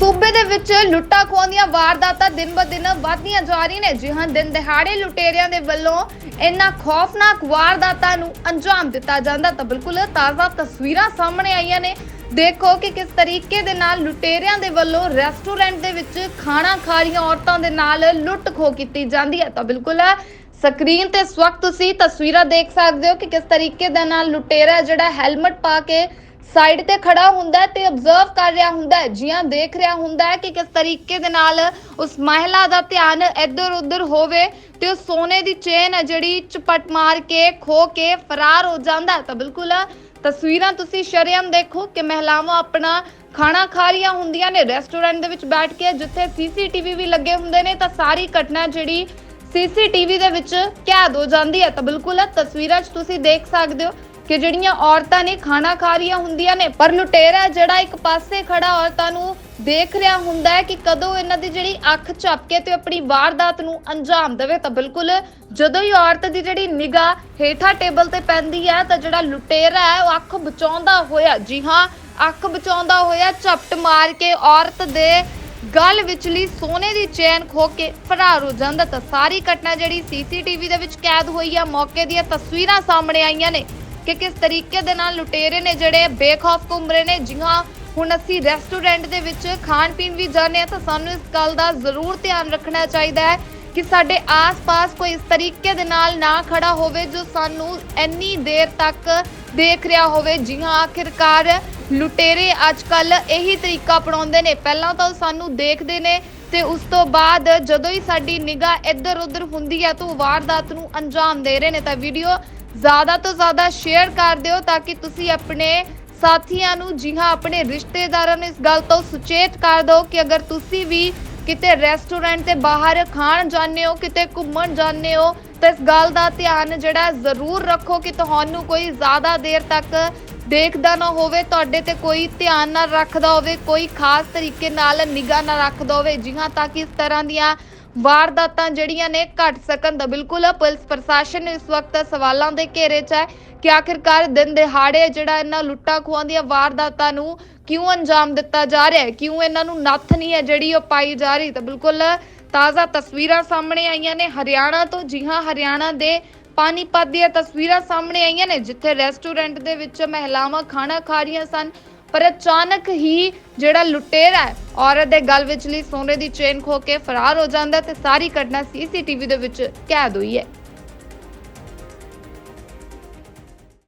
ਸੂਬੇ ਦੇ ਵਿੱਚ ਲੁੱਟਾਂ ਖੋਹਾਂ ਦੀਆਂ ਵਾਰਦਾਤਾਂ ਦਿਨ-ਬ-ਦਿਨ ਵਧਦੀਆਂ ਜਾ ਰਹੀਆਂ ਨੇ। ਜੀ ਦਿਨ ਦਿਹਾੜੇ ਲੁਟੇਰਿਆਂ ਦੇ ਵੱਲੋਂ ਇੰਨਾ ਖੌਫਨਾਕ ਵਾਰਦਾਤਾਂ ਨੂੰ ਅੰਜਾਮ ਦਿੱਤਾ ਜਾਂਦਾ, ਤਾਂ ਬਿਲਕੁਲ ਤਾਜ਼ਾ ਤਸਵੀਰਾਂ ਸਾਹਮਣੇ ਆਈਆਂ ਨੇ। ਦੇਖੋ ਕਿ ਕਿਸ ਤਰੀਕੇ ਦੇ ਨਾਲ ਲੁਟੇਰਿਆਂ ਦੇ ਵੱਲੋਂ ਰੈਸਟੋਰੈਂਟ ਦੇ ਵਿੱਚ ਖਾਣਾ ਖਾ ਰਹੀਆਂ ਔਰਤਾਂ ਦੇ ਨਾਲ ਲੁੱਟ ਖੋਹ ਕੀਤੀ ਜਾਂਦੀ ਹੈ। ਤਾਂ ਬਿਲਕੁਲ ਸਕਰੀਨ ਤੇ ਇਸ ਵਕਤ ਤੁਸੀਂ ਤਸਵੀਰਾਂ ਦੇਖ ਸਕਦੇ ਹੋ ਕਿ ਕਿਸ ਤਰੀਕੇ ਦੇ ਨਾਲ ਲੁਟੇਰਾ ਜਿਹੜਾ ਹੈਲਮਟ ਪਾ ਕੇ ਸਾਈਡ ਤੇ ਖੜਾ ਹੁੰਦਾ ਤੇ ਅਬਜ਼ਰਵ ਕਰ ਰਿਹਾ ਹੁੰਦਾ ਜੀਆਂ ਦੇਖ ਰਿਹਾ ਹੁੰਦਾ ਕਿ ਕਿਸ ਤਰੀਕੇ ਦੇ ਨਾਲ ਉਸ ਮਹਿਲਾ ਦਾ ਧਿਆਨ ਇੱਧਰ ਉੱਧਰ ਹੋਵੇ ਤੇ ਉਹ ਸੋਨੇ ਦੀ ਚੇਨ ਹੈ ਜਿਹੜੀ ਚਪਟ ਮਾਰ ਕੇ, ਖੋ ਕੇ ਫਰਾਰ ਹੋ ਜਾਂਦਾ ਤਾਂ ਬਿਲਕੁਲ ਤਸਵੀਰਾਂ ਤੁਸੀਂ ਸ਼ਰੇਆਮ ਦੇਖੋ ਕਿ ਮਹਿਲਾਵਾਂ ਆਪਣਾ ਖਾਣਾ ਖਾ ਰਹੀਆਂ ਹੁੰਦੀਆਂ ਨੇ, ਰੈਸਟੋਰੈਂਟ ਦੇ ਵਿੱਚ ਬੈਠ ਕੇ ਜਿੱਥੇ ਸੀਸੀਟੀਵੀ ਵੀ ਲੱਗੇ ਹੁੰਦੇ ਨੇ, ਤਾਂ ਸਾਰੀ ਘਟਨਾ ਜਿਹੜੀ ਸੀਸੀਟੀਵੀ ਦੇ ਵਿੱਚ ਕੈਦ ਹੋ ਜਾਂਦੀ ਹੈ। ਤਾਂ ਬਿਲਕੁਲ ਤਸਵੀਰਾਂ 'ਚ ਤੁਸੀਂ ਦੇਖ ਸਕਦੇ ਹੋ ਕਿ ਜਿਹੜੀਆਂ ਔਰਤਾਂ ਨੇ ਖਾਣਾ ਖਾ ਰਹੀਆਂ ਹੁੰਦੀਆਂ ਨੇ, ਪਰ ਲੁਟੇਰਾ ਜਿਹੜਾ ਇੱਕ ਪਾਸੇ ਖੜਾ ਔਰਤਾਂ ਨੂੰ ਦੇਖ ਰਿਹਾ ਹੁੰਦਾ ਹੈ ਕਿ ਕਦੋਂ ਇਹਨਾਂ ਦੀ ਜਿਹੜੀ ਅੱਖ ਝਪਕੇ ਤੇ ਆਪਣੀ ਵਾਰਦਾਤ ਨੂੰ ਅੰਜਾਮ ਦੇਵੇ, ਤਾਂ ਬਿਲਕੁਲ ਜਦੋਂ ਹੀ ਔਰਤ ਦੀ ਜਿਹੜੀ ਨਿਗਾਹ ਹੇਠਾਂ ਟੇਬਲ ਤੇ ਪੈਂਦੀ ਹੈ, ਤਾਂ ਜਿਹੜਾ ਲੁਟੇਰਾ ਹੈ, ਉਹ ਅੱਖ ਬਚਾਉਂਦਾ ਹੋਇਆ, ਜੀ ਹਾਂ, ਅੱਖ ਬਚਾਉਂਦਾ ਹੋਇਆ, ਝਪਟ ਮਾਰ ਕੇ ਔਰਤ ਦੇ ਗਲ ਵਿਚਲੀ ਸੋਨੇ ਦੀ ਚੈਨ ਖੋ ਕੇ ਫਰਾਰ ਹੋ ਜਾਂਦਾ ਤਾਂ ਸਾਰੀ ਘਟਨਾ ਜਿਹੜੀ ਸੀਸੀਟੀਵੀ ਦੇ ਵਿੱਚ ਕੈਦ ਹੋਈ ਆ, ਮੌਕੇ ਦੀਆਂ ਤਸਵੀਰਾਂ ਸਾਹਮਣੇ ਆਈਆਂ ਨੇ। ਕਿ ਕਿਸ ਤਰੀਕੇ ਦੇ ਨਾਲ ਲੁਟੇਰੇ ਨੇ ਜਿਹੜੇ ਬੇਖੌਫ ਘੁੰਮ ਰਹੇ ਨੇ ਜੀ ਹਾਂ ਹੁਣ ਅਸੀਂ ਰੈਸਟੋਰੈਂਟ ਦੇ ਵਿੱਚ ਖਾਣ ਪੀਣ ਵੀ ਜਾਂਦੇ ਆ ਤਾਂ ਸਾਨੂੰ ਇਸ ਗੱਲ ਦਾ ਜ਼ਰੂਰ ਧਿਆਨ ਰੱਖਣਾ ਚਾਹੀਦਾ ਹੈ ਕਿ ਸਾਡੇ ਆਸ-ਪਾਸ ਕੋਈ ਇਸ ਤਰੀਕੇ ਦੇ ਨਾਲ ਨਾ ਖੜਾ ਹੋਵੇ, ਜੋ ਸਾਨੂੰ ਇੰਨੀ ਦੇਰ ਤੱਕ ਦੇਖ ਰਿਹਾ ਹੋਵੇ ਜੀ ਹਾਂ ਆਖਿਰਕਾਰ ਲੁਟੇਰੇ ਅੱਜਕੱਲ ਇਹੀ ਤਰੀਕਾ ਅਪਣਾਉਂਦੇ ਨੇ। ਪਹਿਲਾਂ ਤਾਂ ਉਹ ਸਾਨੂੰ ਦੇਖਦੇ ਨੇ ਤੇ ਉਸ ਤੋਂ ਬਾਅਦ ਜਦੋਂ ਹੀ ਸਾਡੀ ਨਿਗਾਹ ਇੱਧਰ ਉੱਧਰ ਹੁੰਦੀ ਹੈ, ਤਾਂ ਉਹ ਵਾਰਦਾਤ ਨੂੰ ਅੰਜਾਮ ਦੇ ਰਹੇ ਨੇ। ਤਾਂ ਵੀਡੀਓ ਜ਼ਿਆਦਾ ਤੋਂ ਜ਼ਿਆਦਾ ਸ਼ੇਅਰ ਕਰ ਦਿਓ ਤਾਂ ਕਿ ਤੁਸੀਂ ਆਪਣੇ ਸਾਥੀਆਂ ਨੂੰ, ਜੀ ਹਾਂ, ਆਪਣੇ ਰਿਸ਼ਤੇਦਾਰਾਂ ਨੂੰ ਇਸ ਗੱਲ ਤੋਂ ਸੁਚੇਤ ਕਰ ਦਿਓ ਕਿ ਅਗਰ ਤੁਸੀਂ ਵੀ ਕਿਤੇ ਰੈਸਟੋਰੈਂਟ ਤੇ ਬਾਹਰ ਖਾਣ ਜਾਂਦੇ ਹੋ, ਕਿਤੇ ਘੁੰਮਣ ਜਾਂਦੇ ਹੋ, ਤਾਂ ਇਸ ਗੱਲ ਦਾ ਧਿਆਨ ਜਿਹੜਾ ਜ਼ਰੂਰ ਰੱਖੋ ਕਿ ਤੁਹਾਨੂੰ ਕੋਈ ਜ਼ਿਆਦਾ ਦੇਰ ਤੱਕ ਦੇਖਦਾ ਨਾ ਹੋਵੇ, ਤੁਹਾਡੇ ਤੇ ਕੋਈ ਧਿਆਨ ਨਾ ਰੱਖਦਾ ਹੋਵੇ, ਕੋਈ ਖਾਸ ਤਰੀਕੇ ਨਾਲ ਨਿਗਾਹ ਨਾ ਰੱਖਦਾ ਹੋਵੇ, ਜੀ ਹਾਂ, ਤਾਂ ਕਿ ਇਸ ਤਰ੍ਹਾਂ ਦੀਆਂ ਵਾਰਦਾਤਾਂ ਜਿਹੜੀਆਂ ਨੇ ਘਟ ਸਕਣ ਤਾਂ ਬਿਲਕੁਲ ਪੁਲਿਸ ਪ੍ਰਸ਼ਾਸਨ ਇਸ ਵਕਤ ਸਵਾਲਾਂ ਦੇ ਘੇਰੇ 'ਚ ਹੈ ਕਿ ਆਖਿਰਕਾਰ ਦਿਨ ਦਿਹਾੜੇ ਜਿਹੜਾ ਇਹਨਾਂ ਲੁੱਟਾਂ ਖੋਹਾਂ ਦੀਆਂ ਵਾਰਦਾਤਾਂ ਨੂੰ ਕਿਉਂ ਅੰਜਾਮ ਦਿੱਤਾ ਜਾ ਰਿਹਾ ਹੈ? ਕਿਉਂ ਇਹਨਾਂ ਨੂੰ ਨੱਥ ਨਹੀਂ ਹੈ ਜਿਹੜੀ ਉਹ ਪਾਈ ਜਾ ਰਹੀ? ਤਾਂ ਬਿਲਕੁਲ ਤਾਜ਼ਾ ਤਸਵੀਰਾਂ ਸਾਹਮਣੇ ਆਈਆਂ ਨੇ। ਹਰਿਆਣਾ ਤੋਂ ਜੀ ਹਾਂ, ਹਰਿਆਣਾ ਦੇ ਪਾਣੀਪਤ ਦੀਆਂ ਤਸਵੀਰਾਂ ਸਾਹਮਣੇ ਆਈਆਂ ਨੇ, ਜਿੱਥੇ ਰੈਸਟੋਰੈਂਟ ਦੇ ਵਿੱਚ ਮਹਿਲਾਵਾਂ ਖਾਣਾ ਖਾ ਰਹੀਆਂ ਸਨ। ਪਰ ਅਚਾਨਕ ਹੀ ਜਿਹੜਾ ਲੁਟੇਰਾ ਹੈ, ਔਰਤ ਦੇ ਗਲ ਵਿਚਲੀ ਸੋਨੇ ਦੀ ਚੇਨ ਖੋ ਕੇ ਫਰਾਰ ਹੋ ਜਾਂਦਾ ਤੇ ਸਾਰੀ ਘਟਨਾ ਸੀਸੀਟੀਵੀ ਦੇ ਵਿੱਚ ਕੈਦ ਹੋਈ ਹੈ।